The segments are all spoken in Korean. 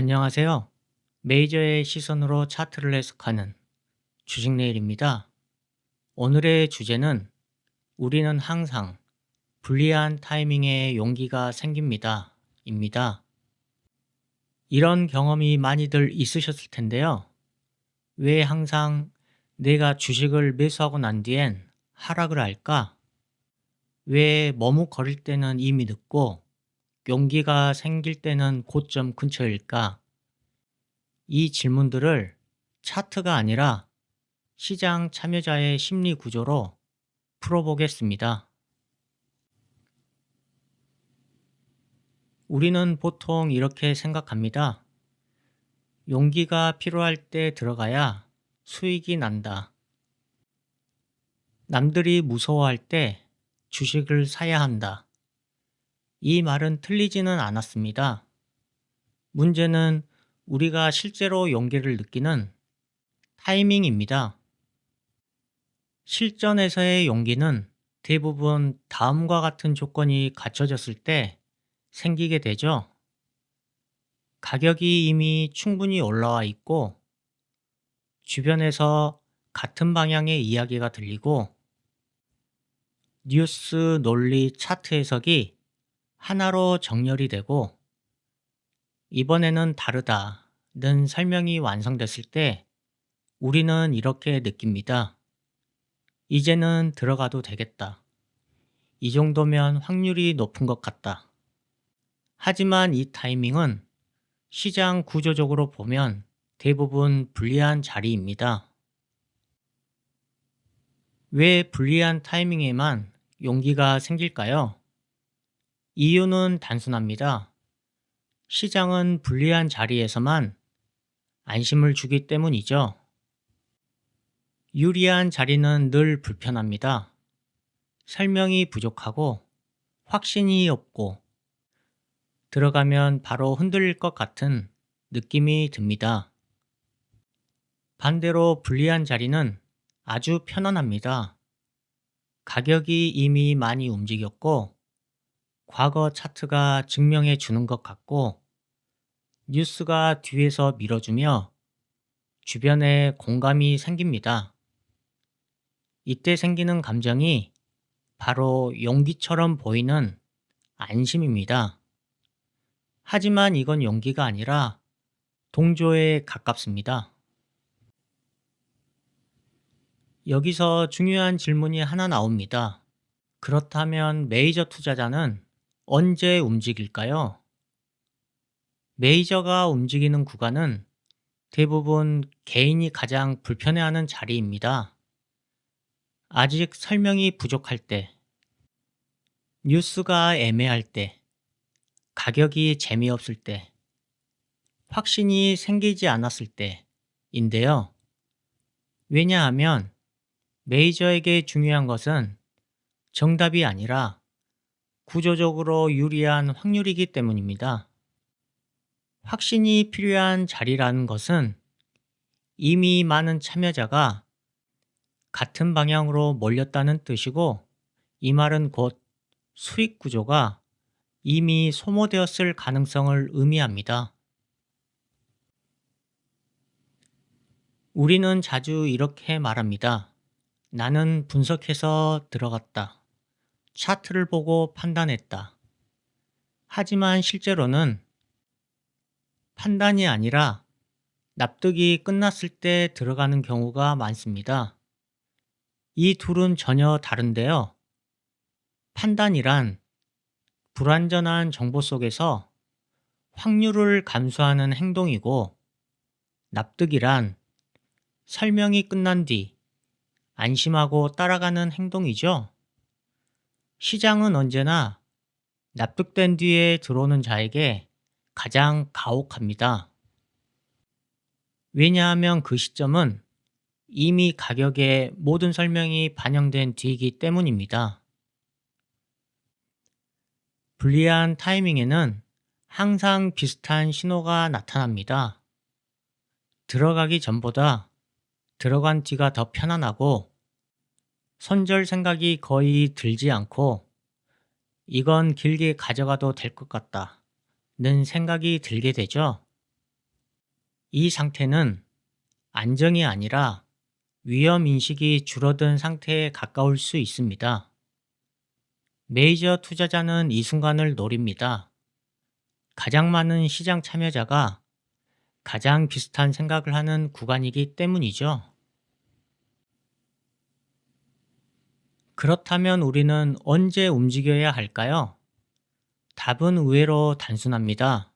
안녕하세요. 메이저의 시선으로 차트를 해석하는 주식 내일입니다. 오늘의 주제는 우리는 항상 불리한 타이밍에 용기가 생깁니다. 입니다. 이런 경험이 많이들 있으셨을 텐데요. 왜 항상 내가 주식을 매수하고 난 뒤엔 하락을 할까? 왜 머뭇거릴 때는 이미 늦고 용기가 생길 때는 고점 근처일까? 이 질문들을 차트가 아니라 시장 참여자의 심리 구조로 풀어보겠습니다. 우리는 보통 이렇게 생각합니다. 용기가 필요할 때 들어가야 수익이 난다. 남들이 무서워할 때 주식을 사야 한다. 이 말은 틀리지는 않았습니다. 문제는 우리가 실제로 용기를 느끼는 타이밍입니다. 실전에서의 용기는 대부분 다음과 같은 조건이 갖춰졌을 때 생기게 되죠. 가격이 이미 충분히 올라와 있고 주변에서 같은 방향의 이야기가 들리고 뉴스 논리 차트 해석이 하나로 정렬이 되고 이번에는 다르다는 설명이 완성됐을 때 우리는 이렇게 느낍니다. 이제는 들어가도 되겠다. 이 정도면 확률이 높은 것 같다. 하지만 이 타이밍은 시장 구조적으로 보면 대부분 불리한 자리입니다. 왜 불리한 타이밍에만 용기가 생길까요? 이유는 단순합니다. 시장은 불리한 자리에서만 안심을 주기 때문이죠. 유리한 자리는 늘 불편합니다. 설명이 부족하고 확신이 없고 들어가면 바로 흔들릴 것 같은 느낌이 듭니다. 반대로 불리한 자리는 아주 편안합니다. 가격이 이미 많이 움직였고 과거 차트가 증명해 주는 것 같고 뉴스가 뒤에서 밀어주며 주변에 공감이 생깁니다. 이때 생기는 감정이 바로 용기처럼 보이는 안심입니다. 하지만 이건 용기가 아니라 동조에 가깝습니다. 여기서 중요한 질문이 하나 나옵니다. 그렇다면 메이저 투자자는 언제 움직일까요? 메이저가 움직이는 구간은 대부분 개인이 가장 불편해하는 자리입니다. 아직 설명이 부족할 때, 뉴스가 애매할 때, 가격이 재미없을 때, 확신이 생기지 않았을 때인데요. 왜냐하면 메이저에게 중요한 것은 정답이 아니라 구조적으로 유리한 확률이기 때문입니다. 확신이 필요한 자리라는 것은 이미 많은 참여자가 같은 방향으로 몰렸다는 뜻이고 이 말은 곧 수익 구조가 이미 소모되었을 가능성을 의미합니다. 우리는 자주 이렇게 말합니다. 나는 분석해서 들어갔다. 차트를 보고 판단했다. 하지만 실제로는 판단이 아니라 납득이 끝났을 때 들어가는 경우가 많습니다. 이 둘은 전혀 다른데요. 판단이란 불완전한 정보 속에서 확률을 감수하는 행동이고 납득이란 설명이 끝난 뒤 안심하고 따라가는 행동이죠. 시장은 언제나 납득된 뒤에 들어오는 자에게 가장 가혹합니다. 왜냐하면 그 시점은 이미 가격에 모든 설명이 반영된 뒤이기 때문입니다. 불리한 타이밍에는 항상 비슷한 신호가 나타납니다. 들어가기 전보다 들어간 뒤가 더 편안하고 손절 생각이 거의 들지 않고 이건 길게 가져가도 될 것 같다. 는 생각이 들게 되죠. 이 상태는 안정이 아니라 위험 인식이 줄어든 상태에 가까울 수 있습니다. 메이저 투자자는 이 순간을 노립니다. 가장 많은 시장 참여자가 가장 비슷한 생각을 하는 구간이기 때문이죠. 그렇다면 우리는 언제 움직여야 할까요? 답은 의외로 단순합니다.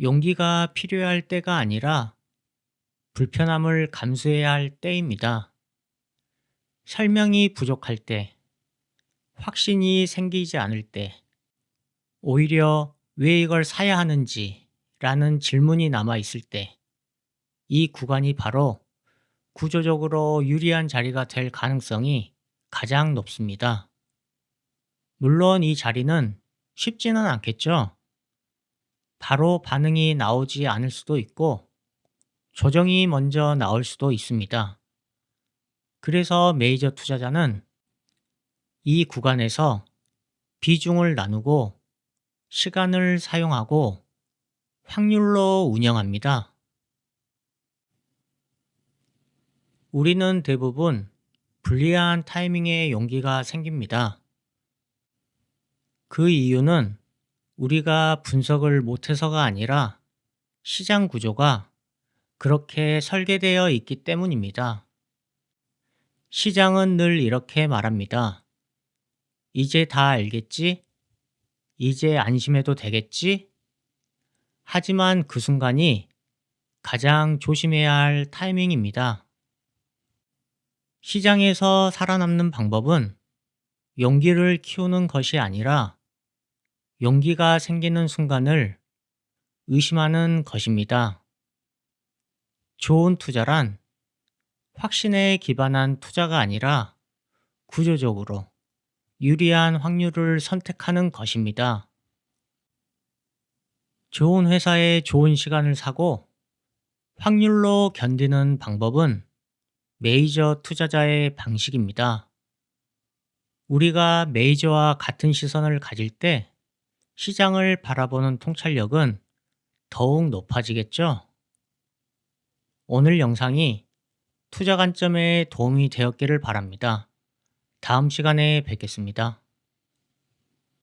용기가 필요할 때가 아니라 불편함을 감수해야 할 때입니다. 설명이 부족할 때, 확신이 생기지 않을 때, 오히려 왜 이걸 사야 하는지 라는 질문이 남아 있을 때, 이 구간이 바로 구조적으로 유리한 자리가 될 가능성이 가장 높습니다. 물론 이 자리는 쉽지는 않겠죠. 바로 반응이 나오지 않을 수도 있고, 조정이 먼저 나올 수도 있습니다. 그래서 메이저 투자자는 이 구간에서 비중을 나누고 시간을 사용하고 확률로 운영합니다. 우리는 대부분 불리한 타이밍에 용기가 생깁니다. 그 이유는 우리가 분석을 못해서가 아니라 시장 구조가 그렇게 설계되어 있기 때문입니다. 시장은 늘 이렇게 말합니다. 이제 다 알겠지? 이제 안심해도 되겠지? 하지만 그 순간이 가장 조심해야 할 타이밍입니다. 시장에서 살아남는 방법은 용기를 키우는 것이 아니라 용기가 생기는 순간을 의심하는 것입니다. 좋은 투자란 확신에 기반한 투자가 아니라 구조적으로 유리한 확률을 선택하는 것입니다. 좋은 회사에 좋은 시간을 사고 확률로 견디는 방법은 메이저 투자자의 방식입니다. 우리가 메이저와 같은 시선을 가질 때 시장을 바라보는 통찰력은 더욱 높아지겠죠? 오늘 영상이 투자 관점에 도움이 되었기를 바랍니다. 다음 시간에 뵙겠습니다.